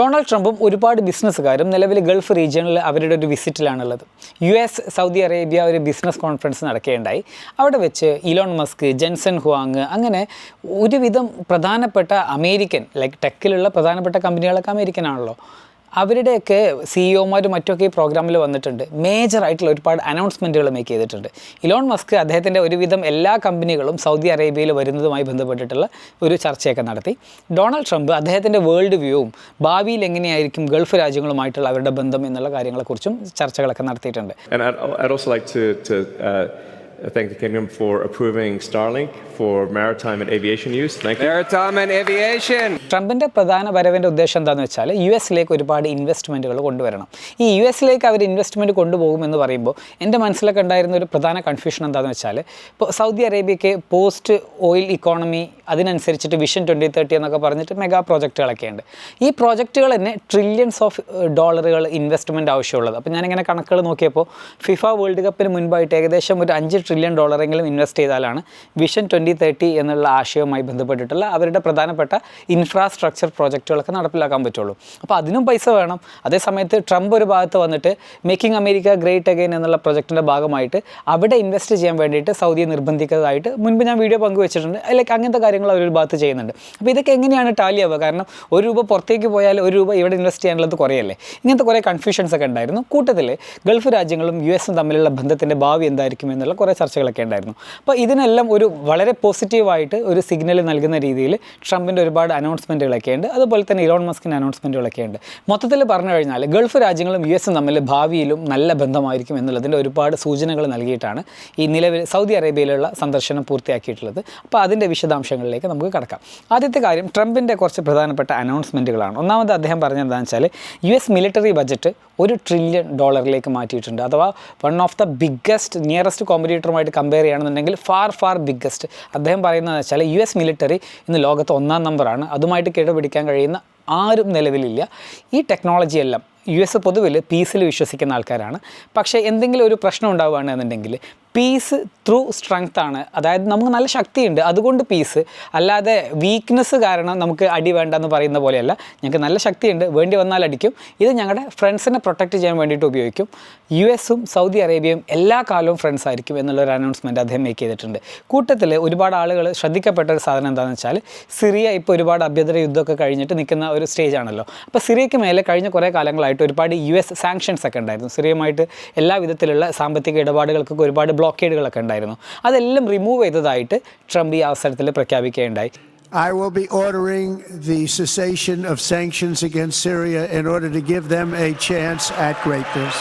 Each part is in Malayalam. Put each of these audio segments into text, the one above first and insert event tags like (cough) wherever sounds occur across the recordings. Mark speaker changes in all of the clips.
Speaker 1: ഡൊണാൾഡ് ട്രംപും ഒരുപാട് ബിസിനസ്സുകാരും നിലവിൽ ഗൾഫ് റീജിയണിൽ അവരുടെ ഒരു വിസിറ്റിലാണുള്ളത്. യു എസ് സൗദി അറേബ്യ ഒരു ബിസിനസ് കോൺഫറൻസ് നടക്കുകയുണ്ടായി. അവിടെ വെച്ച് ഇലോൺ മസ്ക് ജെൻസൺ ഹുവാങ് അങ്ങനെ ഒരുവിധം പ്രധാനപ്പെട്ട അമേരിക്കൻ ലൈക്ക് ടെക്കിലുള്ള പ്രധാനപ്പെട്ട കമ്പനികളൊക്കെ അമേരിക്കൻ ആണല്ലോ അവരുടെയൊക്കെ സിഇഒമാരും മറ്റൊക്കെ ഈ പ്രോഗ്രാമിൽ വന്നിട്ടുണ്ട്. മേജർ ആയിട്ടുള്ള ഒരുപാട് അനൗൺസ്മെന്റുകൾ മേക്ക് ചെയ്തിട്ടുണ്ട്. ഇലോൺ മസ്ക് അദ്ദേഹത്തിന്റെ ഒരുവിധം എല്ലാ കമ്പനികളും സൗദി അറേബ്യയിൽ വരുന്നതുമായി ബന്ധപ്പെട്ടിട്ടുള്ള ഒരു ചർച്ചയൊക്കെ നടത്തി. ഡൊണാൾഡ് ട്രംപ് അദ്ദേഹത്തിന്റെ വേൾഡ് വ്യൂവും ഭാവിയിൽ എങ്ങനെയായിരിക്കും ഗൾഫ് രാജ്യങ്ങളുമായിട്ടുള്ള അവരുടെ ബന്ധം എന്നുള്ള കാര്യങ്ങളെക്കുറിച്ചും ചർച്ചകളൊക്കെ നടത്തിയിട്ടുണ്ട്.
Speaker 2: Thank the Kingdom for approving Starlink for maritime and aviation use. Thank you.
Speaker 3: Maritime and aviation.
Speaker 1: ട്രംപിന്റെ പ്രധാന വരവിന്റെ ഉദ്ദേശം എന്താണെന്ന് വെച്ചാൽ യു എസിലേക്ക് ഒരുപാട് ഇൻവെസ്റ്റ്മെന്റുകൾ കൊണ്ടുവരണം ഈ യു എസിലേക്ക് അവർ ഇൻവെസ്റ്റ്മെന്റ് കൊണ്ടുപോകും എന്ന് പറയുമ്പോൾ എന്റെ മനസ്സിലൊക്കെ ഉണ്ടായിരുന്ന ഒരു പ്രധാന കൺഫ്യൂഷൻ എന്താണെന്ന് വെച്ചാൽ ഇപ്പോൾ സൗദി അറേബ്യയ്ക്ക് പോസ്റ്റ് ഓയിൽ ഇക്കോണമി അതിനനുസരിച്ചിട്ട് വിഷൻ ട്വന്റി തേർട്ടി എന്നൊക്കെ പറഞ്ഞിട്ട് മെഗാ പ്രോജക്റ്റുകളൊക്കെ ഉണ്ട് ഈ പ്രോജക്റ്റുകൾ തന്നെ ട്രില്യൺസ് ഓഫ് ഡോളറുകൾ ഇൻവെസ്റ്റ്മെന്റ് ആവശ്യമുള്ളത് അപ്പോൾ ഞാനിങ്ങനെ കണക്കുകൾ നോക്കിയപ്പോൾ ഫിഫ വേൾഡ് കപ്പിന് മുൻപായിട്ട് ഏകദേശം ഒരു അഞ്ച് ട്രില്യൺ ഡോളറെങ്കിലും ഇൻവെസ്റ്റ് ചെയ്താലാണ് വിഷൻ ട്വന്റി തേർട്ടി എന്നുള്ള ആശയവുമായി ബന്ധപ്പെട്ടിട്ടുള്ള അവരുടെ പ്രധാനപ്പെട്ട ഇൻഫ്രാസ്ട്രക്ചർ പ്രോജക്റ്റുകളൊക്കെ നടപ്പിലാക്കാൻ പറ്റുള്ളൂ. അപ്പോൾ അതിനും പൈസ വേണം. അതേസമയത്ത് ട്രംപ് ഒരു ഭാഗത്ത് വന്നിട്ട് മേക്കിംഗ് അമേരിക്ക ഗ്രേറ്റ് അഗൈൻ എന്നുള്ള പ്രൊജക്റ്റിന്റെ ഭാഗമായിട്ട് അവിടെ ഇൻവെസ്റ്റ് ചെയ്യാൻ വേണ്ടിയിട്ട് സൗദിയെ നിർബന്ധിക്കുന്നതായിട്ട് മുൻപ് ഞാൻ വീഡിയോ പങ്കുവച്ചിട്ടുണ്ട്. ലൈക്ക് അങ്ങനത്തെ കാര്യങ്ങൾ അവരൊരു ഭാഗത്ത് ചെയ്യുന്നുണ്ട്. അപ്പോൾ ഇതൊക്കെ എങ്ങനെയാണ് ടാലി ആവുക? കാരണം ഒരു രൂപ പുറത്തേക്ക് പോയാൽ ഒരു രൂപ ഇവിടെ ഇൻവെസ്റ്റ് ചെയ്യാനുള്ളത് കുറയല്ലേ? ഇങ്ങനത്തെ കുറേ കൺഫ്യൂഷൻസ് ഒക്കെ ഉണ്ടായിരുന്നു. കൂട്ടത്തിൽ ഗൾഫ് രാജ്യങ്ങളും യു എസും തമ്മിലുള്ള ബന്ധത്തിന്റെ ഭാവി എന്തായിരിക്കും എന്നുള്ള കുറേ ചർച്ചകളൊക്കെ ഉണ്ടായിരുന്നു. അപ്പോൾ ഇതിനെല്ലാം ഒരു വളരെ പോസിറ്റീവായിട്ട് ഒരു സിഗ്നൽ നൽകുന്ന രീതിയിൽ ട്രംപിന്റെ ഒരുപാട് അനൗൺസ്മെന്റുകളൊക്കെ ഉണ്ട്. അതുപോലെ തന്നെ ഇലോൺ മസ്കിന്റെ അനൗൺസ്മെന്റുകളൊക്കെ ഉണ്ട്. മൊത്തത്തിൽ പറഞ്ഞു കഴിഞ്ഞാൽ ഗൾഫ് രാജ്യങ്ങളും യു എസും തമ്മിൽ ഭാവിയിലും നല്ല ബന്ധമായിരിക്കും എന്നുള്ളതിന്റെ ഒരുപാട് സൂചനകൾ നൽകിയിട്ടാണ് ഈ നിലവിൽ സൗദി അറേബ്യയിലുള്ള സന്ദർശനം പൂർത്തിയാക്കിയിട്ടുള്ളത്. അപ്പോൾ അതിന്റെ വിശദാംശങ്ങളിലേക്ക് നമുക്ക് കടക്കാം. ആദ്യത്തെ കാര്യം ട്രംപിന്റെ കുറച്ച് പ്രധാനപ്പെട്ട അനൗൺസ്മെന്റുകളാണ്. ഒന്നാമത് അദ്ദേഹം പറഞ്ഞതെന്താണെന്ന് വെച്ചാൽ യു എസ് മിലിറ്ററി ബജറ്റ് ഒരു ട്രില്യൺ ഡോളറിലേക്ക് മാറ്റിയിട്ടുണ്ട്. അഥവാ one of the biggest nearest കോമ്പറ്റീറ്ററുമായിട്ട് compare ചെയ്യുകയാണെന്നുണ്ടെങ്കിൽ ഫാർ ഫാർ ബിഗ്ഗസ്റ്റ് അദ്ദേഹം പറയുന്നത് വെച്ചാൽ യു എസ് മിലിറ്ററി ഇന്ന് ലോകത്ത് ഒന്നാം നമ്പറാണ് അതുമായിട്ട് കിടപിടിക്കാൻ കഴിയുന്ന ആരും നിലവിലില്ല. ഈ ടെക്നോളജി എല്ലാം യു എസ് പൊതുവിൽ പീസിൽ വിശ്വസിക്കുന്ന ആൾക്കാരാണ്. പക്ഷേ എന്തെങ്കിലും ഒരു പ്രശ്നം ഉണ്ടാവുകയാണെന്നുണ്ടെങ്കിൽ പീസ് ത്രൂ സ്ട്രെങ്ത് ആണ്. അതായത് നമുക്ക് നല്ല ശക്തിയുണ്ട്. അതുകൊണ്ട് പീസ് അല്ലാതെ വീക്ക്നെസ് കാരണം നമുക്ക് അടി വേണ്ട എന്ന് പറയുന്ന പോലെയല്ല. ഞങ്ങൾക്ക് നല്ല ശക്തിയുണ്ട്. വേണ്ടി വന്നാൽ അടിക്കും. ഇത് ഞങ്ങളുടെ ഫ്രണ്ട്സിനെ പ്രൊട്ടക്റ്റ് ചെയ്യാൻ വേണ്ടിയിട്ട് ഉപയോഗിക്കും. യു എസും സൗദി അറേബ്യയും എല്ലാ കാലവും ഫ്രണ്ട്സ് ആയിരിക്കും എന്നുള്ളൊരു അനൗൺസ്മെന്റ് അദ്ദേഹം മേക്ക് ചെയ്തിട്ടുണ്ട്. കൂട്ടത്തിൽ ഒരുപാട് ആളുകൾ ശ്രദ്ധിക്കപ്പെട്ട ഒരു സാധനം എന്താണെന്ന് വെച്ചാൽ സിറിയ ഇപ്പോൾ ഒരുപാട് അഭ്യന്തര യുദ്ധമൊക്കെ കഴിഞ്ഞിട്ട് നിൽക്കുന്ന ഒരു സ്റ്റേജ് ആണല്ലോ. അപ്പോൾ സിറിയയ്ക്ക് മേലെ കഴിഞ്ഞ കുറേ കാലങ്ങളായിട്ട് ഒരുപാട് യു എസ് സാങ്ഷൻസ് ഒക്കെ ഉണ്ടായിരുന്നു. സിറിയയുമായിട്ട് എല്ലാ വിധത്തിലുള്ള സാമ്പത്തിക ഇടപാടുകൾക്കൊക്കെ ഒരുപാട് ബ്ലോക്കേഡുകളൊക്കെ ഉണ്ടായിരുന്നു അതെല്ലാം റിമൂവ് ചെയ്തതായിട്ട് ട്രംപ് ഈ അവസരത്തിൽ പ്രഖ്യാപിക്കുകയുണ്ടായി
Speaker 4: I will be ordering the cessation of sanctions against Syria in order to give them a chance at greatness.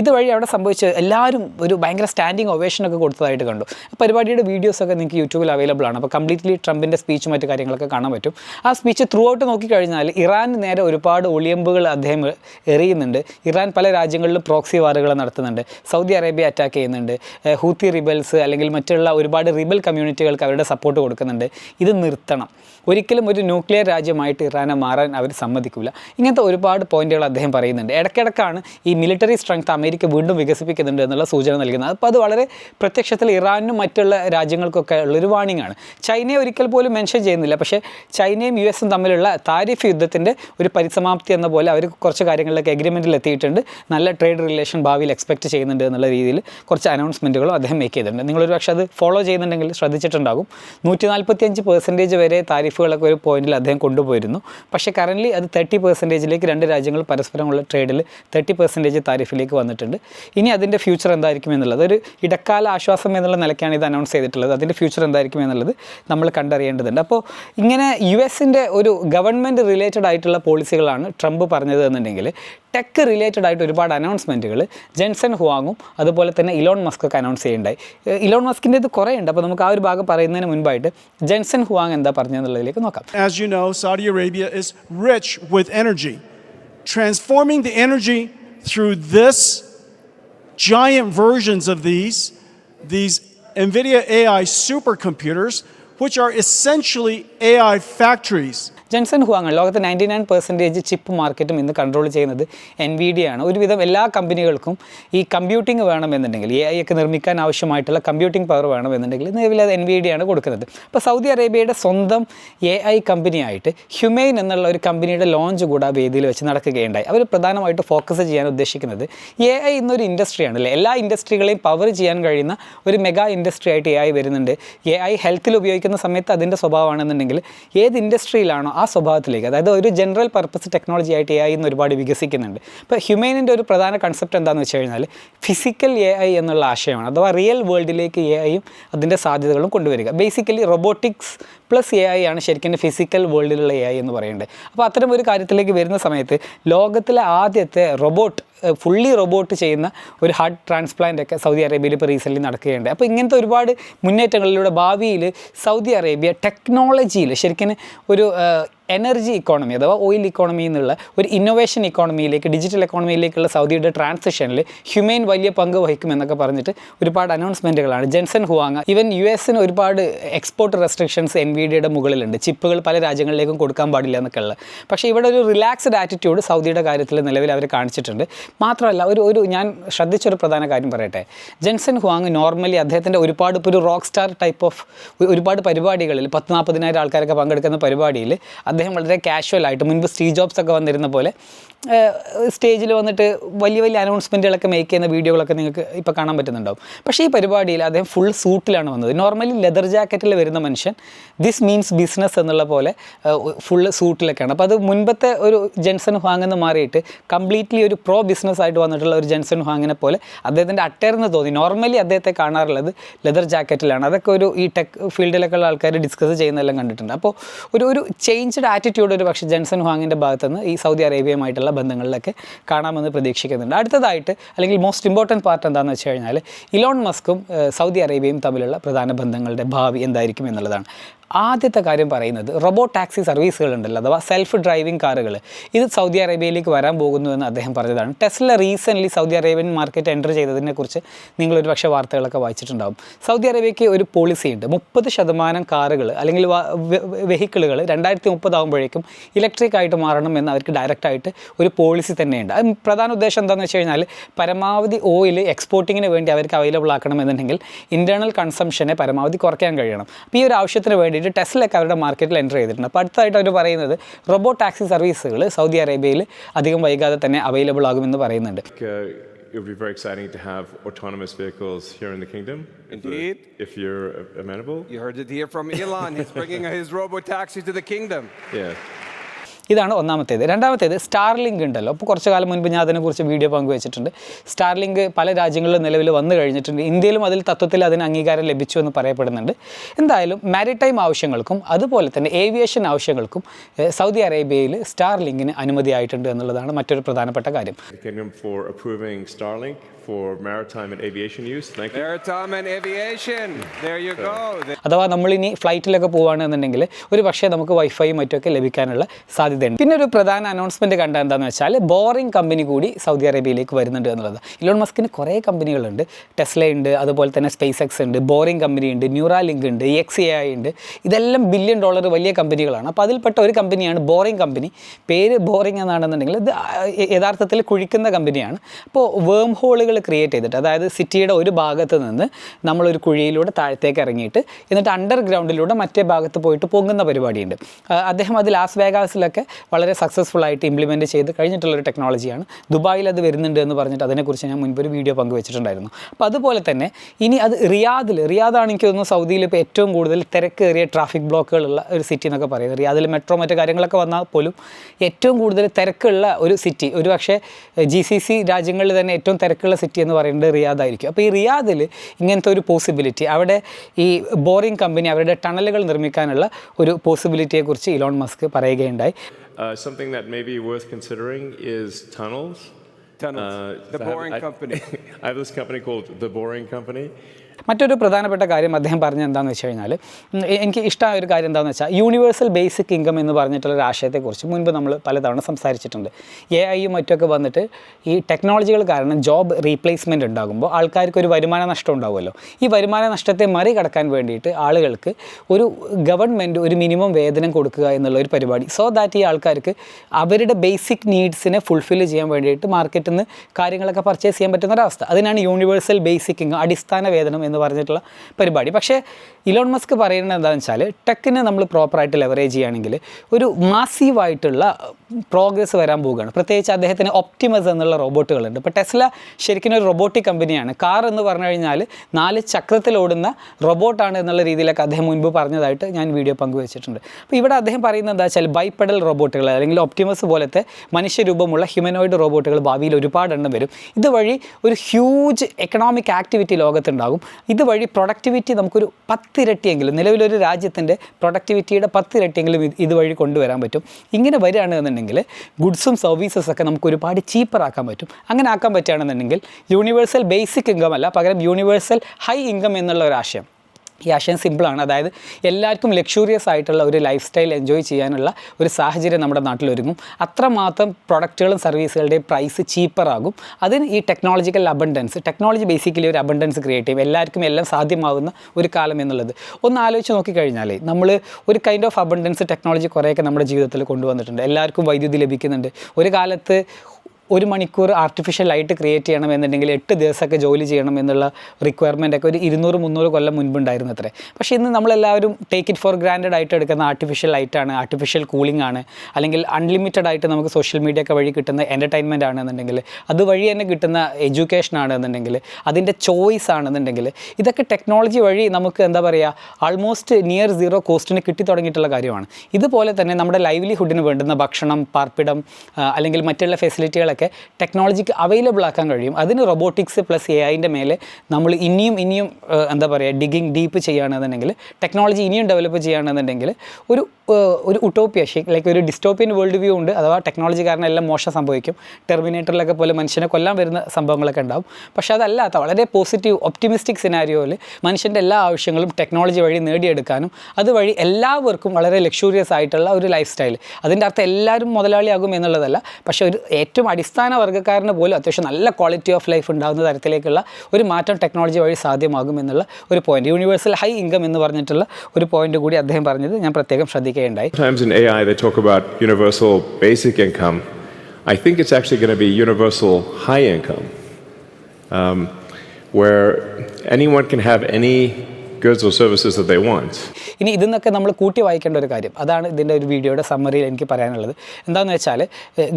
Speaker 1: ഇതുവഴി അവിടെ സംഭവിച്ച് എല്ലാവരും ഒരു ഭയങ്കര സ്റ്റാൻഡിങ് ഒവേഷനൊക്കെ കൊടുത്തതായിട്ട് കണ്ടു. പരിപാടിയുടെ വീഡിയോസൊക്കെ നിങ്ങൾക്ക് യൂട്യൂബിൽ അവൈലബിൾ ആണ്. അപ്പോൾ കംപ്ലീറ്റ്ലി ട്രംപിന്റെ സ്പീച്ചും മറ്റു കാര്യങ്ങളൊക്കെ കാണാൻ പറ്റും. ആ സ്പീച്ച് ത്രൂ ഔട്ട് നോക്കിക്കഴിഞ്ഞാൽ ഇറാൻ നേരെ ഒരുപാട് ഒളിയമ്പുകൾ അദ്ദേഹം എറിയുന്നുണ്ട്. ഇറാൻ പല രാജ്യങ്ങളിലും പ്രോക്സി വാറുകൾ നടത്തുന്നുണ്ട്. സൗദി അറേബ്യ അറ്റാക്ക് ചെയ്യുന്നുണ്ട്. ഹൂത്തി റിബൽസ് അല്ലെങ്കിൽ മറ്റുള്ള ഒരുപാട് റിബൽ കമ്മ്യൂണിറ്റികൾക്ക് അവരുടെ സപ്പോർട്ട് കൊടുക്കുന്നുണ്ട്. ഇത് നിർത്തണം. ഒരിക്കലും ഒരു ന്യൂക്ലിയർ രാജ്യമായിട്ട് ഇറാനെ മാറാൻ അവർ സമ്മതിക്കില്ല ഇങ്ങനത്തെ ഒരുപാട് പോയിന്റുകൾ അദ്ദേഹം പറയുന്നുണ്ട്. ഇടയ്ക്കിടക്കാണ് ഈ മിലിറ്ററി സ്ട്രെങ്ത് അമേരിക്ക വീണ്ടും വികസിപ്പിക്കുന്നുണ്ട് എന്നുള്ള സൂചന നൽകുന്നത്. അപ്പോൾ അത് വളരെ പ്രത്യക്ഷത്തിൽ ഇറാനും മറ്റുള്ള രാജ്യങ്ങൾക്കൊക്കെ ഉള്ളൊരു വാണിംഗ് ആണ്. ചൈനയെ ഒരിക്കൽ പോലും മെൻഷൻ ചെയ്യുന്നില്ല. പക്ഷേ ചൈനയും യു എസും തമ്മിലുള്ള താരിഫ് യുദ്ധത്തിന്റെ ഒരു പരിസമാപ്തി എന്ന പോലെ അവർ കുറച്ച് കാര്യങ്ങളിലൊക്കെ എഗ്രിമെന്റിൽ എത്തിയിട്ടുണ്ട്. നല്ല ട്രേഡ് റിലേഷൻ ഭാവിയിൽ എക്സ്പെക്ട് ചെയ്യുന്നുണ്ട് എന്നുള്ള രീതിയിൽ കുറച്ച് അനൗൺസ്മെന്റുകളും അദ്ദേഹം മേക്ക് ചെയ്തിട്ടുണ്ട്. നിങ്ങളൊരു പക്ഷേ അത് ഫോളോ ചെയ്യുന്നുണ്ടെങ്കിൽ ശ്രദ്ധിച്ചിട്ടുണ്ടാകും. നൂറ്റി നാൽപ്പത്തിയഞ്ച് പെർസെന്റേജ് വരെ താരിഫുകളൊക്കെ ഒരു പോയിന്റിൽ അദ്ദേഹം കൊണ്ടുപോയിരുന്നു. പക്ഷേ കറന്റ് അത് തേർട്ടി പെർസെന്റേജിലേക്ക് രണ്ട് രാജ്യങ്ങൾ പരസ്പരമുള്ള ട്രേഡിൽ തേർട്ടി പെർസെന്റേജ് താരിഫിലേക്ക് വന്നിട്ടുണ്ട്. ഇനി അതിന്റെ ഫ്യൂച്ചർ എന്തായിരിക്കും എന്നുള്ളത്? ഒരു ഇടക്കാല ആശ്വാസം എന്നുള്ള നിലയ്ക്കാണ് ഇത് അനൗൺസ് ചെയ്തിട്ടുള്ളത്. അതിന്റെ ഫ്യൂച്ചർ എന്തായിരിക്കും എന്നുള്ളത് നമ്മൾ കണ്ടറിയേണ്ടതുണ്ട്. അപ്പോൾ ഇങ്ങനെ യു എസിന്റെ ഒരു ഗവൺമെന്റ് റിലേറ്റഡ് ആയിട്ടുള്ള പോളിസികളാണ് ട്രംപ് പറഞ്ഞത് എന്നുണ്ടെങ്കിൽ ടെക് റിലേറ്റഡ് ആയിട്ട് ഒരുപാട് അനൗൺസ്മെന്റുകൾ ജെൻസൺ ഹുവാങ്ങും അതുപോലെ തന്നെ ഇലോൺ മസ്ക് അനൗൺസ് ചെയ്യുണ്ടായി ഇലോൺ മസ്കിന്റെ ഇത് കുറേ ഉണ്ട് അപ്പോൾ നമുക്ക് ആ ഒരു ഭാഗം പറയുന്നതിന് മുൻപായിട്ട് ജെൻസൺ ഹുവാങ് എന്താ പറഞ്ഞതെന്നുള്ളതിലേക്ക് നോക്കാം
Speaker 5: As you know, Saudi Arabia is rich with energy. Transforming the energy through this giant versions of these, these NVIDIA AI supercomputers, which are essentially AI factories.
Speaker 1: Jensen Huang ലോകത്തെ നയന്റി നയൻ പെർസെന്റേജ് ചിപ്പ് മാർക്കറ്റും ഇന്ന് കൺട്രോൾ ചെയ്യുന്നത് എൻ വി ഡി ആണ്. ഒരുവിധം എല്ലാ കമ്പനികൾക്കും ഈ കമ്പ്യൂട്ടിംഗ് വേണമെന്നുണ്ടെങ്കിൽ എ ഐ ഒക്കെ നിർമ്മിക്കാൻ ആവശ്യമായിട്ടുള്ള കമ്പ്യൂട്ടിംഗ് പവർ വേണമെന്നുണ്ടെങ്കിൽ നിലവിൽ അത് എൻ വി ഡി ആണ് കൊടുക്കുന്നത്. അപ്പോൾ സൗദി അറേബ്യയുടെ സ്വന്തം എ ഐ കമ്പനിയായിട്ട് ഹ്യുമെയിൻ എന്നുള്ള ഒരു കമ്പനിയുടെ ലോഞ്ച് കൂടെ ആ വേദിയിൽ വെച്ച് നടക്കുകയുണ്ടായി. അവർ പ്രധാനമായിട്ട് ഫോക്കസ് ചെയ്യാൻ ഉദ്ദേശിക്കുന്നത് എ ഐ ഇന്നൊരു ഇൻഡസ്ട്രിയാണ് അല്ലേ? എല്ലാ ഇൻഡസ്ട്രികളെയും പവർ ചെയ്യാൻ കഴിയുന്ന ഒരു മെഗാ ഇൻഡസ്ട്രി ആയിട്ട് എ ഐ വരുന്നുണ്ട്. എ ഐ ഹെൽത്തിൽ ഉപയോഗിക്കുന്ന സമയത്ത് അതിന്റെ സ്വഭാവമാണെന്നുണ്ടെങ്കിൽ ഏത് ഇൻഡസ്ട്രിയിലാണോ ആ സ്വഭാവത്തിലേക്ക് അതായത് ഒരു ജനറൽ പർപ്പസ് ടെക്നോളജി ആയിട്ട് എ ഐ എന്ന് ഒരുപാട് വികസിക്കുന്നുണ്ട്. ഇപ്പോൾ ഹ്യൂമൈനിന്റെ ഒരു പ്രധാന കൺസെപ്റ്റ് എന്താണെന്ന് വെച്ച് കഴിഞ്ഞാൽ ഫിസിക്കൽ എ ഐ എന്നുള്ള ആശയമാണ്. അഥവാ റിയൽ വേൾഡിലേക്ക് എ ഐയും അതിന്റെ സാധ്യതകളും കൊണ്ടുവരിക. Basically robotics plus A I ആണ് ശരിക്കും ഫിസിക്കൽ വേൾഡിലുള്ള എ ഐ എന്ന് പറയുന്നത് അപ്പോൾ അത്തരം ഒരു കാര്യത്തിലേക്ക് വരുന്ന സമയത്ത് ലോകത്തിലെ ആദ്യത്തെ റോബോട്ട് ഫുള്ളി റോബോട്ട് ചെയ്യുന്ന ഒരു ഹാർട്ട് ട്രാൻസ്പ്ലാന്റ് ഒക്കെ സൗദി അറേബ്യയിൽ ഇപ്പോൾ റീസെന്റ്ലി നടക്കുകയുണ്ട്. അപ്പോൾ ഇങ്ങനത്തെ ഒരുപാട് മുന്നേറ്റങ്ങളിലൂടെ ഭാവിയിൽ സൗദി അറേബ്യ ടെക്നോളജിയിൽ ശരിക്കും ഒരു എനർജി ഇക്കോണമി അഥവാ ഓയിൽ ഇക്കോണമി എന്നുള്ള ഒരു ഇന്നോവേഷൻ ഇക്കോണമിയിലേക്ക് ഡിജിറ്റൽ എക്കോണമിയിലേക്കുള്ള സൗദിയുടെ ട്രാൻസിഷനിൽ ഹ്യൂമെയിൻ വലിയ പങ്ക് വഹിക്കുമെന്നൊക്കെ പറഞ്ഞിട്ട് ഒരുപാട് അനൗൺസ്മെന്റുകളാണ് ജെൻസൺ ഹുവാങ് ഇവൻ യു എസിന് ഒരുപാട് എക്സ്പോർട്ട് റെസ്ട്രിക്ഷൻസ് എൻ വി ഡിയുടെ മുകളിലുണ്ട്. ചിപ്പുകൾ പല രാജ്യങ്ങളിലേക്കും കൊടുക്കാൻ പാടില്ല എന്നൊക്കെ ഉള്ളത്. പക്ഷേ ഇവിടെ ഒരു റിലാക്സ്ഡ് ആറ്റിറ്റ്യൂഡ് സൗദിയുടെ കാര്യത്തിൽ നിലവിൽ അവർ കാണിച്ചിട്ടുണ്ട്. മാത്രമല്ല ഒരു ഒരു ഞാൻ ശ്രദ്ധിച്ചൊരു പ്രധാന കാര്യം പറയട്ടെ. ജെൻസൺ ഹുവാങ് നോർമലി അദ്ദേഹത്തിന്റെ ഒരുപാട് ഇപ്പോൾ ഒരു റോക്ക് സ്റ്റാർ ടൈപ്പ് ഓഫ് ഒരുപാട് പരിപാടികളിൽ പത്ത് നാൽപ്പതിനായിരം ആൾക്കാരൊക്കെ പങ്കെടുക്കുന്ന പരിപാടിയിൽ അദ്ദേഹം വളരെ കാഷ്വൽ ആയിട്ട് മുൻപ് സ്റ്റീവ് ജോബ്സ് ഒക്കെ വന്നിരുന്ന പോലെ സ്റ്റേജിൽ വന്നിട്ട് വലിയ വലിയ അനൗൺസ്മെന്റുകളൊക്കെ മേക്ക് ചെയ്യുന്ന വീഡിയോകളൊക്കെ നിങ്ങൾക്ക് ഇപ്പോൾ കാണാൻ പറ്റുന്നുണ്ടാവും. പക്ഷേ ഈ പരിപാടിയിൽ അദ്ദേഹം ഫുൾ സൂട്ടിലാണ് വന്നത്. നോർമലി ലെതർ ജാക്കറ്റിൽ വരുന്ന മനുഷ്യൻ ദിസ് മീൻസ് ബിസിനസ് എന്നുള്ള പോലെ ഫുൾ സൂട്ടിലൊക്കെയാണ് അപ്പോൾ അത് മുൻപത്തെ ഒരു ജെൻസൺ ഹുവാങ് എന്ന് മാറിയിട്ട് കംപ്ലീറ്റ്ലി ഒരു പ്രോ ബിസിനസ് ആയിട്ട് വന്നിട്ടുള്ള ഒരു ജെൻസൺ ഹ്വാങ്ങിനെ പോലെ അദ്ദേഹത്തിന്റെ അട്ടേർന്ന് തോന്നി. നോർമലി അദ്ദേഹത്തെ കാണാറുള്ളത് ലെതർ ജാക്കറ്റിലാണ് അതൊക്കെ ഒരു ഈ ടെക് ഫീൽഡിലൊക്കെ ഉള്ള ആൾക്കാർ ഡിസ്കസ് ചെയ്യുന്നതെല്ലാം കണ്ടിട്ടുണ്ട്. അപ്പോൾ ഒരു ഒരു ചേഞ്ച്ഡ് ആറ്റിറ്റ്യൂഡ് ഒരു പക്ഷേ ജെൻസൺ ഹുവാങ്ങിന്റെ ഭാഗത്തുനിന്ന് ഈ സൗദി അറേബ്യയുമായിട്ടുള്ള ബന്ധങ്ങളിലൊക്കെ കാണാമെന്ന് പ്രതീക്ഷിക്കുന്നുണ്ട്. അടുത്തതായിട്ട് അല്ലെങ്കിൽ മോസ്റ്റ് ഇമ്പോർട്ടന്റ് പാർട്ട് എന്താണെന്ന് വെച്ച് കഴിഞ്ഞാൽ ഇലോൺ മസ്കും സൗദി അറേബ്യയും തമ്മിലുള്ള പ്രധാന ബന്ധങ്ങളുടെ ഭാവി എന്തായിരിക്കും എന്നുള്ളതാണ്. ആദ്യത്തെ കാര്യം പറയുന്നത് റോബോ ടാക്സി സർവീസുകൾ ഉണ്ടല്ലോ അഥവാ സെൽഫ് ഡ്രൈവിംഗ് കാറുകൾ ഇത് സൗദി അറേബ്യയിലേക്ക് വരാൻ പോകുന്നു എന്ന് അദ്ദേഹം പറഞ്ഞതാണ്. Tesla recently Saudi Arabian market enter ചെയ്തതിനെക്കുറിച്ച് നിങ്ങൾ പക്ഷേ വാർത്തകളൊക്കെ വായിച്ചിട്ടുണ്ടാകും സൗദി അറേബ്യയ്ക്ക് ഒരു പോളിസി ഉണ്ട്. മുപ്പത് ശതമാനം കാറുകൾ അല്ലെങ്കിൽ വെഹിക്കിളുകൾ രണ്ടായിരത്തി മുപ്പതാകുമ്പോഴേക്കും ഇലക്ട്രിക് ആയിട്ട് മാറണം എന്ന് അവർക്ക് ഡയറക്റ്റായിട്ട് ഒരു പോളിസി തന്നെയുണ്ട്. അത് പ്രധാന ഉദ്ദേശം എന്താണെന്ന് വെച്ച് കഴിഞ്ഞാൽ പരമാവധി ഓയിൽ എക്സ്പോർട്ടിങ്ങിന് വേണ്ടി അവർക്ക് അവൈലബിൾ ആക്കണമെന്നുണ്ടെങ്കിൽ ഇന്റേർണൽ കൺസംഷനെ പരമാവധി കുറയ്ക്കാൻ കഴിയണം. അപ്പോൾ ഈ ഒരു ആവശ്യത്തിന് വേണ്ടിയിട്ട് ടെസ്ലൊക്കെ അവരുടെ മാർക്കറ്റിൽ എന്റർ ചെയ്തിട്ടുണ്ട് അപ്പോൾ അടുത്തായിട്ട് അവർ പറയുന്നത് റോബോ ടാക്സി സർവീസുകൾ സൗദി അറേബ്യയിൽ അധികം വൈകാതെ തന്നെ അവൈലബിൾ ആകുമെന്ന് പറയുന്നുണ്ട്
Speaker 2: Uh, it would be very exciting to have autonomous vehicles here in the kingdom. if-
Speaker 3: Indeed.
Speaker 2: If you're amenable.
Speaker 3: You heard it here from Elon. He's bringing his robo taxi to the kingdom.
Speaker 2: Yeah.
Speaker 1: ഇതാണ് ഒന്നാമത്തേത്. രണ്ടാമത്തേത് സ്റ്റാർലിങ്ക് ഉണ്ടല്ലോ. അപ്പോൾ കുറച്ച് കാലം മുൻപ് ഞാൻ അതിനെക്കുറിച്ച് വീഡിയോ പങ്കുവച്ചിട്ടുണ്ട്. സ്റ്റാർലിങ്ക് പല രാജ്യങ്ങളിലും നിലവിൽ വന്നു കഴിഞ്ഞിട്ടുണ്ട്. ഇന്ത്യയിലും അതിൽ തത്വത്തിൽ അതിന് അംഗീകാരം ലഭിച്ചു എന്ന് പറയപ്പെടുന്നുണ്ട്. എന്തായാലും മാരിടൈം ആവശ്യങ്ങൾക്കും അതുപോലെ തന്നെ ഏവിയേഷൻ ആവശ്യങ്ങൾക്കും സൗദി അറേബ്യയിൽ സ്റ്റാർലിങ്കിന് അനുമതിയായിട്ടുണ്ട് എന്നുള്ളതാണ് മറ്റൊരു പ്രധാനപ്പെട്ട കാര്യം. അഥവാ നമ്മളിനി ഫ്ലൈറ്റിലൊക്കെ പോവുകയാണെന്നുണ്ടെങ്കിൽ ഒരു പക്ഷേ നമുക്ക് വൈഫൈയും മറ്റുമൊക്കെ ലഭിക്കാനുള്ള സാധ്യതയുണ്ട്. പിന്നെ ഒരു പ്രധാന അനൗൺസ്മെന്റ് കണ്ട എന്താണെന്ന് വെച്ചാൽ ബോറിംഗ് കമ്പനി കൂടി സൗദി അറേബ്യയിലേക്ക് വരുന്നുണ്ട് എന്നുള്ളത്. ഇലോൺ മസ്കിന് കുറേ കമ്പനികളുണ്ട്. ടെസ്ല ഉണ്ട് അതുപോലെ തന്നെ സ്പേസ് എക്സ് ഉണ്ട് ബോറിംഗ് കമ്പനി ഉണ്ട് ന്യൂറാലിങ്ക് ഉണ്ട് എക്സ് എ ഐ ഉണ്ട്. ഇതെല്ലാം ബില്യൺ ഡോളർ വലിയ കമ്പനികളാണ്. അപ്പോൾ അതിൽപ്പെട്ട ഒരു കമ്പനിയാണ് ബോറിംഗ് കമ്പനി പേര് ബോറിംഗ് എന്നാണെന്നുണ്ടെങ്കിൽ ഇത് യഥാർത്ഥത്തിൽ കുഴിക്കുന്ന കമ്പനിയാണ്. അപ്പോൾ വേം ഹോളുകൾ ക്രിയേറ്റ് ചെയ്തിട്ട് അതായത് സിറ്റിയുടെ ഒരു ഭാഗത്ത് നിന്ന് നമ്മളൊരു കുഴിയിലൂടെ താഴത്തേക്ക് ഇറങ്ങിയിട്ട് എന്നിട്ട് അണ്ടർഗ്രൗണ്ടിലൂടെ മറ്റേ ഭാഗത്ത് പോയിട്ട് പൊങ്ങുന്ന പരിപാടിയുണ്ട്. അദ്ദേഹം അത് ലാസ് വേഗാസിലൊക്കെ വളരെ സക്സസ്ഫുൾ ആയിട്ട് ഇംപ്ലിമെന്റ് ചെയ്ത് കഴിഞ്ഞിട്ടുള്ളൊരു ടെക്നോളജിയാണ് ദുബായിൽ അത് വരുന്നുണ്ട് എന്ന് പറഞ്ഞിട്ട് അതിനെക്കുറിച്ച് ഞാൻ മുൻപ് ഒരു വീഡിയോ പങ്കുവച്ചിട്ടുണ്ടായിരുന്നു. അപ്പോൾ അതുപോലെ തന്നെ ഇനി അത് റിയാദിൽ റിയാദാണ് എനിക്ക് തോന്നുന്നു സൗദിയിൽ ഇപ്പോൾ ഏറ്റവും കൂടുതൽ തിരക്കേറിയ ട്രാഫിക് ബ്ലോക്കുകളുള്ള ഒരു സിറ്റി എന്നൊക്കെ പറയുന്നത്. റിയാദിൽ മെട്രോ മറ്റു കാര്യങ്ങളൊക്കെ വന്നാൽ പോലും ഏറ്റവും കൂടുതൽ തിരക്കുള്ള ഒരു സിറ്റി ഒരു പക്ഷേ ജി സി സി രാജ്യങ്ങളിൽ തന്നെ ഏറ്റവും തിരക്കുള്ള സിറ്റി എന്ന് പറയുന്നത് റിയാദായിരിക്കും. അപ്പോൾ ഈ റിയാദിൽ ഇങ്ങനത്തെ ഒരു പോസിബിലിറ്റി അവിടെ ഈ ബോറിംഗ് കമ്പനി അവരുടെ ടണലുകൾ നിർമ്മിക്കാനുള്ള ഒരു പോസിബിലിറ്റിയെക്കുറിച്ച് ഇലോൺ മസ്ക് പറയുകയുണ്ടായി.
Speaker 2: Uh, something that may be worth considering is tunnels.
Speaker 3: Tunnels. The
Speaker 2: I have-
Speaker 3: Boring
Speaker 2: I-
Speaker 3: Company. (laughs)
Speaker 2: I have this company called The Boring Company.
Speaker 1: മറ്റൊരു പ്രധാനപ്പെട്ട കാര്യം അദ്ദേഹം പറഞ്ഞത് എന്താണെന്ന് വെച്ച് കഴിഞ്ഞാൽ എനിക്ക് ഇഷ്ടമായ ഒരു കാര്യം എന്താണെന്ന് വെച്ചാൽ യൂണിവേഴ്സൽ ബേസിക് ഇൻകം എന്ന് പറഞ്ഞിട്ടുള്ള ഒരു ആശയത്തെക്കുറിച്ച് മുൻപ് നമ്മൾ പലതവണ സംസാരിച്ചിട്ടുണ്ട്. എ ഐയും മറ്റൊക്കെ വന്നിട്ട് ഈ ടെക്നോളജികൾ കാരണം ജോബ് റീപ്ലേസ്മെന്റ് ഉണ്ടാകുമ്പോൾ ആൾക്കാർക്ക് ഒരു വരുമാന നഷ്ടം ഉണ്ടാവുമല്ലോ. ഈ വരുമാന നഷ്ടത്തെ മറികടക്കാൻ വേണ്ടിയിട്ട് ആളുകൾക്ക് ഒരു ഗവൺമെന്റ് ഒരു മിനിമം വേതനം കൊടുക്കുക എന്നുള്ള ഒരു പരിപാടി. സോ ദാറ്റ് ഈ ആൾക്കാർക്ക് അവരുടെ ബേസിക് നീഡ്സിനെ ഫുൾഫിൽ ചെയ്യാൻ വേണ്ടിയിട്ട് മാർക്കറ്റിൽ നിന്ന് കാര്യങ്ങളൊക്കെ പർച്ചേസ് ചെയ്യാൻ പറ്റുന്ന ഒരവസ്ഥ അതിനാണ് യൂണിവേഴ്സൽ ബേസിക് ഇൻകം അടിസ്ഥാന വേതനം എന്ന് പറഞ്ഞിട്ടുള്ള പരിപാടി. പക്ഷേ ഇലോൺ മസ്ക് പറയുന്നത് എന്താണെന്ന് വെച്ചാൽ ടെക്കിനെ നമ്മൾ പ്രോപ്പറായിട്ട് ലെവറേജ് ചെയ്യുകയാണെങ്കിൽ ഒരു മാസീവായിട്ടുള്ള പ്രോഗ്രസ് വരാൻ പോവുകയാണ്. പ്രത്യേകിച്ച് അദ്ദേഹത്തിന് ഒപ്റ്റിമസ് എന്നുള്ള റോബോട്ടുകളുണ്ട്. ഇപ്പോൾ ടെസ്ല ശരിക്കും ഒരു റോബോട്ടിക് കമ്പനിയാണ്. കാർ എന്ന് പറഞ്ഞു കഴിഞ്ഞാൽ നാല് ചക്രത്തിലോടുന്ന റോബോട്ടാണ് എന്നുള്ള രീതിയിലൊക്കെ അദ്ദേഹം മുൻപ് പറഞ്ഞതായിട്ട് ഞാൻ വീഡിയോ പങ്കുവച്ചിട്ടുണ്ട്. അപ്പോൾ ഇവിടെ അദ്ദേഹം പറയുന്നത് എന്താ വെച്ചാൽ ബൈപ്പെഡൽ റോബോട്ടുകൾ അല്ലെങ്കിൽ ഒപ്റ്റിമസ് പോലത്തെ മനുഷ്യരൂപമുള്ള ഹ്യൂമനോയിഡ് റോബോട്ടുകൾ ഭാവിയിൽ ഒരുപാട് എണ്ണം വരും. ഇതുവഴി ഒരു ഹ്യൂജ് എക്കണോമിക് ആക്ടിവിറ്റി ലോകത്തുണ്ടാകും. ഇതുവഴി പ്രൊഡക്ടിവിറ്റി നമുക്കൊരു പത്തിരട്ടിയെങ്കിലും നിലവിലൊരു രാജ്യത്തിന്റെ പ്രൊഡക്ടിവിറ്റിയുടെ പത്തിരട്ടിയെങ്കിലും ഇത് ഇതുവഴി കൊണ്ടുവരാൻ പറ്റും. ഇങ്ങനെ വരികയാണെന്നുണ്ടെങ്കിൽ ഗുഡ്സും സർവീസസ് ഒക്കെ നമുക്ക് ഒരുപാട് ചീപ്പറാക്കാൻ പറ്റും. അങ്ങനെ ആക്കാൻ പറ്റുകയാണെന്നുണ്ടെങ്കിൽ യൂണിവേഴ്സൽ ബേസിക് ഇൻകം അല്ല പകരം യൂണിവേഴ്സൽ ഹൈ ഇൻകം എന്നുള്ള ഒരു ആശയം. ഈ ആശയം സിമ്പിളാണ് അതായത് എല്ലാവർക്കും ലക്ഷൂറിയസ് ആയിട്ടുള്ള ഒരു ലൈഫ് സ്റ്റൈൽ എൻജോയ് ചെയ്യാനുള്ള ഒരു സാഹചര്യം നമ്മുടെ നാട്ടിലൊരുങ്ങും. അത്രമാത്രം പ്രൊഡക്റ്റുകളും സർവീസുകളുടെയും പ്രൈസ് ചീപ്പറാകും അതിന് ഈ ടെക്നോളജിക്കൽ അബണ്ടൻസ് ടെക്നോളജി ബേസിക്കലി ഒരു അബണ്ടൻസ് ക്രിയേറ്റ് ചെയ്യും. എല്ലാവർക്കും എല്ലാം സാധ്യമാകുന്ന ഒരു കാലം എന്നുള്ളത്. ഒന്ന് ആലോചിച്ച് നോക്കിക്കഴിഞ്ഞാൽ നമ്മൾ ഒരു കൈൻഡ് ഓഫ് അബണ്ടൻസ് ടെക്നോളജി കുറേയൊക്കെ നമ്മുടെ ജീവിതത്തിൽ കൊണ്ടുവന്നിട്ടുണ്ട്. എല്ലാവർക്കും വൈദ്യുതി ലഭിക്കുന്നുണ്ട്. ഒരു കാലത്ത് ഒരു മണിക്കൂർ ആർട്ടിഫിഷ്യൽ ലൈറ്റ് ക്രിയേറ്റ് ചെയ്യണം എന്നുണ്ടെങ്കിൽ എട്ട് ദിവസമൊക്കെ ജോലി ചെയ്യണം എന്നുള്ള റിക്വയർമെന്റ് ഒക്കെ ഒരു ഇരുന്നൂറ് മുന്നൂറ് കൊല്ലം മുൻപുണ്ടായിരുന്നു അത്രേ പക്ഷേ ഇന്ന് നമ്മളെല്ലാവരും ടേക്ക് ഇറ്റ് ഫോർ ഗ്രാൻഡഡ് ആയിട്ട് എടുക്കുന്ന ആർട്ടിഫിഷ്യൽ ലൈറ്റാണ് ആർട്ടിഫിഷ്യൽ കൂളിംഗ് ആണ് അല്ലെങ്കിൽ അൺലിമിറ്റഡ് ആയിട്ട് നമുക്ക് സോഷ്യൽ മീഡിയ ഒക്കെ വഴി കിട്ടുന്ന എന്റർടൈൻമെന്റ് ആണെന്നുണ്ടെങ്കിൽ അതുവഴി തന്നെ കിട്ടുന്ന എഡ്യൂക്കേഷൻ ആണെന്നുണ്ടെങ്കിൽ അതിന്റെ ചോയ്സ് ആണെന്നുണ്ടെങ്കിൽ ഇതൊക്കെ ടെക്നോളജി വഴി നമുക്ക് എന്താ പറയുക ആൾമോസ്റ്റ് നിയർ സീറോ കോസ്റ്റിന് കിട്ടി തുടങ്ങിയിട്ടുള്ള കാര്യമാണ്. ഇതുപോലെ തന്നെ നമ്മുടെ ലൈവ്ലിഹുഡിന് വേണ്ടുന്ന ഭക്ഷണം പാർപ്പിടം അല്ലെങ്കിൽ മറ്റുള്ള ഫെസിലിറ്റികളൊക്കെ ടെക്നോളജിക്ക് അവൈലബിൾ ആക്കാൻ കഴിയും. അതിന് റൊബോട്ടിക്സ് പ്ലസ് എ ഐന്റെ മേലെ നമ്മൾ ഇനിയും ഇനിയും എന്താ പറയുക ഡിഗിങ് ഡീപ്പ് ചെയ്യുകയാണെന്നുണ്ടെങ്കിൽ ടെക്നോളജി ഇനിയും ഡെവലപ്പ് ചെയ്യുകയാണെന്നുണ്ടെങ്കിൽ ഒരു ഒരു ഉട്ടോപ്പിയ ഷേക്ക് ലൈക്ക് ഒരു ഡിസ്റ്റോപ്പിയൻ വേൾഡ് വ്യൂ ഉണ്ട്. അഥവാ ടെക്നോളജി കാരണം എല്ലാം മോശം സംഭവിക്കും. ടെർമിനേറ്ററിലൊക്കെ പോലെ മനുഷ്യനെ കൊല്ലാൻ വരുന്ന സംഭവങ്ങളൊക്കെ ഉണ്ടാവും. പക്ഷേ അതല്ലാത്ത വളരെ പോസിറ്റീവ് ഒപ്റ്റിമിസ്റ്റിക് സിനാരിയോയിൽ മനുഷ്യന്റെ എല്ലാ ആവശ്യങ്ങളും ടെക്നോളജി വഴി നേടിയെടുക്കാനും അതുവഴി എല്ലാവർക്കും വളരെ ലക്ഷൂറിയസ് ആയിട്ടുള്ള ഒരു ലൈഫ് സ്റ്റൈൽ അതിന്റെ അർത്ഥം എല്ലാവരും മുതലാളിയാകും എന്നുള്ളതല്ല. പക്ഷേ ഒരു ഏറ്റവും അടിസ്ഥാന വർഗക്കാരന് പോലും അത്യാവശ്യം നല്ല ക്വാളിറ്റി ഓഫ് ലൈഫ് ഉണ്ടാകുന്ന തരത്തിലേക്കുള്ള ഒരു മാറ്റം ടെക്നോളജി വഴി സാധ്യമാകും എന്നുള്ള ഒരു പോയിന്റ് യൂണിവേഴ്സൽ ഹൈ ഇൻകം എന്ന് പറഞ്ഞിട്ടുള്ള ഒരു പോയിന്റ് കൂടി അദ്ദേഹം പറഞ്ഞത് ഞാൻ പ്രത്യേകം ശ്രദ്ധിക്കുകയുണ്ടായി
Speaker 2: Sometimes in AI they talk about universal basic income. I think it's actually going to be universal high income, um, where anyone can have any goods or services that they want.
Speaker 1: ഇനി ഇതിൽ നിന്നൊക്കെ നമ്മൾ കൂട്ടി വായിക്കേണ്ട ഒരു കാര്യം. അതാണ് ഇതിന്റെ ഒരു വീഡിയോയുടെ സമ്മറിയിൽ എനിക്ക് പറയാനുള്ളത്. എന്താണെന്ന് വെച്ചാൽ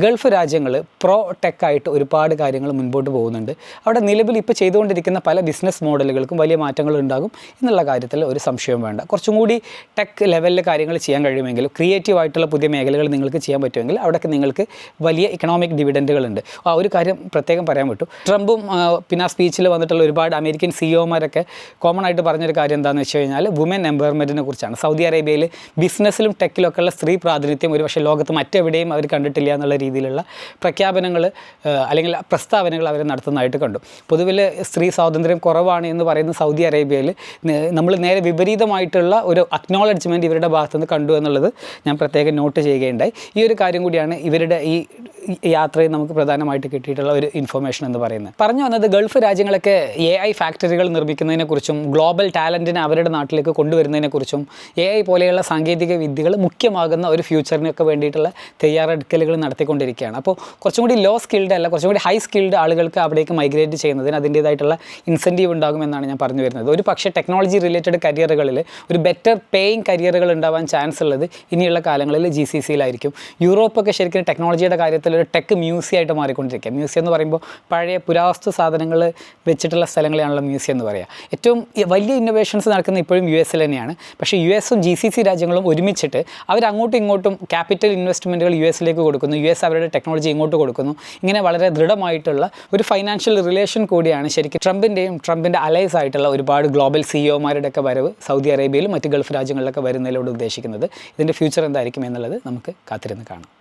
Speaker 1: ഗൾഫ് രാജ്യങ്ങൾ പ്രോ ടെക് ആയിട്ട് ഒരുപാട് കാര്യങ്ങൾ മുൻപോട്ട് പോകുന്നുണ്ട്. അവിടെ നിലവിൽ ഇപ്പോൾ ചെയ്തുകൊണ്ടിരിക്കുന്ന പല ബിസിനസ് മോഡലുകൾക്കും വലിയ മാറ്റങ്ങൾ ഉണ്ടാകും എന്നുള്ള കാര്യത്തിൽ ഒരു സംശയവും വേണ്ട. കുറച്ചും കൂടി ടെക് ലെവലിൽ കാര്യങ്ങൾ ചെയ്യാൻ കഴിയുമെങ്കിൽ ക്രിയേറ്റീവ് ആയിട്ടുള്ള പുതിയ മേഖലകൾ നിങ്ങൾക്ക് ചെയ്യാൻ പറ്റുമെങ്കിൽ അവിടെയൊക്കെ നിങ്ങൾക്ക് വലിയ ഇക്കണോമിക് ഡിവിഡന്റുകളുണ്ട് ആ ഒരു കാര്യം പ്രത്യേകം പറയാൻ പറ്റും. ട്രംപും പിന്നെ ആ സ്പീച്ചിൽ വന്നിട്ടുള്ള ഒരുപാട് അമേരിക്കൻ സിഇഒമാരൊക്കെ കോമൺ ആയിട്ട് പറഞ്ഞൊരു കാര്യം എന്താണെന്ന് വെച്ച് കഴിഞ്ഞാൽ വുമൻ എംപവർമെന്റിനെ കുറിച്ചാണ്. സൗദി അറേബ്യയിൽ ബിസിനസ്സിലും ടെക്കിലൊക്കെ ഉള്ള സ്ത്രീ പ്രാതിനിധ്യം ഒരുപക്ഷെ ലോകത്ത് മറ്റെവിടെയും അവർ കണ്ടിട്ടില്ല എന്നുള്ള രീതിയിലുള്ള പ്രഖ്യാപനങ്ങൾ അല്ലെങ്കിൽ പ്രസ്താവനകൾ അവർ നടത്തുന്നതായിട്ട് കണ്ടു. പൊതുവിൽ സ്ത്രീ സ്വാതന്ത്ര്യം കുറവാണ് എന്ന് പറയുന്ന സൗദി അറേബ്യയിൽ നമ്മൾ നേരെ വിപരീതമായിട്ടുള്ള ഒരു അക്നോളജ്മെന്റ് ഇവരുടെ ഭാഗത്തുനിന്ന് കണ്ടു എന്നുള്ളത് ഞാൻ പ്രത്യേകം നോട്ട് ചെയ്യുകയുണ്ടായി. ഈ ഒരു കാര്യം കൂടിയാണ് ഇവരുടെ ഈ യാത്രയിൽ നമുക്ക് പ്രധാനമായിട്ട് കിട്ടിയിട്ടുള്ള ഒരു ഇൻഫർമേഷൻ എന്ന് പറയുന്നത്. പറഞ്ഞു വന്നത് ഗൾഫ് രാജ്യങ്ങളൊക്കെ എ ഐ ഫാക്ടറികൾ നിർമ്മിക്കുന്നതിനെക്കുറിച്ചും ഗ്ലോബൽ ടാലന്റിനെ അവരുടെ നാട്ടിലേക്ക് കൊണ്ടുവരുന്നതിനെക്കുറിച്ചും എ ഐ പോലെയുള്ള സാങ്കേതിക വിദ്യകൾ മുഖ്യമാകുന്ന ഒരു ഫ്യൂച്ചറിനൊക്കെ വേണ്ടിയിട്ടുള്ള തയ്യാറെടുക്കലുകൾ നടത്തിക്കൊണ്ടിരിക്കുകയാണ്. അപ്പോൾ കുറച്ചും കൂടി ലോ സ്കിൽഡ് അല്ല കുറച്ചും കൂടി ഹൈ സ്കിൽഡ് ആളുകൾക്ക് അവിടേക്ക് മൈഗ്രേറ്റ് ചെയ്യുന്നതിന് അതിന്റേതായിട്ടുള്ള ഇൻസെന്റീവ് ഉണ്ടാകുമെന്നാണ് ഞാൻ പറഞ്ഞു വരുന്നത്. ഒരു പക്ഷേ ടെക്നോളജി റിലേറ്റഡ് കരിയറുകളിൽ ഒരു ബെറ്റർ പേയിങ് കരിയറുകൾ ഉണ്ടാവാൻ ചാൻസ് ഉള്ളത് ഇനിയുള്ള കാലങ്ങളിൽ ജി സി സിയിലായിരിക്കും യൂറോപ്പൊക്കെ ശരിക്കും ടെക്നോളജിയുടെ കാര്യത്തിൽ ഒരു ടെക് മ്യൂസിയം ആയിട്ട് മാറിക്കൊണ്ടിരിക്കുക മ്യൂസിയം എന്ന് പറയുമ്പോൾ പഴയ പുരാവസ്തു സാധനങ്ങൾ വെച്ചിട്ടുള്ള സ്ഥലങ്ങളെയാണല്ലോ മ്യൂസിയം എന്ന് പറയുക ഏറ്റവും വലിയ വലിയ ഇന്നോവേഷൻസ് നടക്കുന്ന ഇപ്പോഴും യു എസിൽ തന്നെയാണ്. പക്ഷേ യു എസും ജി സി സി രാജ്യങ്ങളും ഒരുമിച്ചിട്ട് അവർ അങ്ങോട്ടും ഇങ്ങോട്ടും ക്യാപിറ്റൽ ഇൻവെസ്റ്റ്മെന്റുകൾ യു എസിലേക്ക് കൊടുക്കുന്നു. യു എസ് അവരുടെ ടെക്നോളജി ഇങ്ങോട്ട് കൊടുക്കുന്നു. ഇങ്ങനെ വളരെ ദൃഢമായിട്ടുള്ള ഒരു ഫൈനാൻഷ്യൽ റിലേഷൻ കൂടിയാണ് ശരിക്കും ട്രംപിന്റെയും ട്രംപിന്റെ അലൈസ് ആയിട്ടുള്ള ഒരുപാട് ഗ്ലോബൽ സിഇഒമാരുടെ ഒക്കെ വരവ് സൗദി അറേബ്യയിലും മറ്റ് ഗൾഫ് രാജ്യങ്ങളിലൊക്കെ വരുന്നതിലൂടെ ഉദ്ദേശിക്കുന്നത്. ഇതിന്റെ ഫ്യൂച്ചർ എന്തായിരിക്കും എന്നുള്ളത് നമുക്ക് കാത്തിരുന്ന് കാണാം.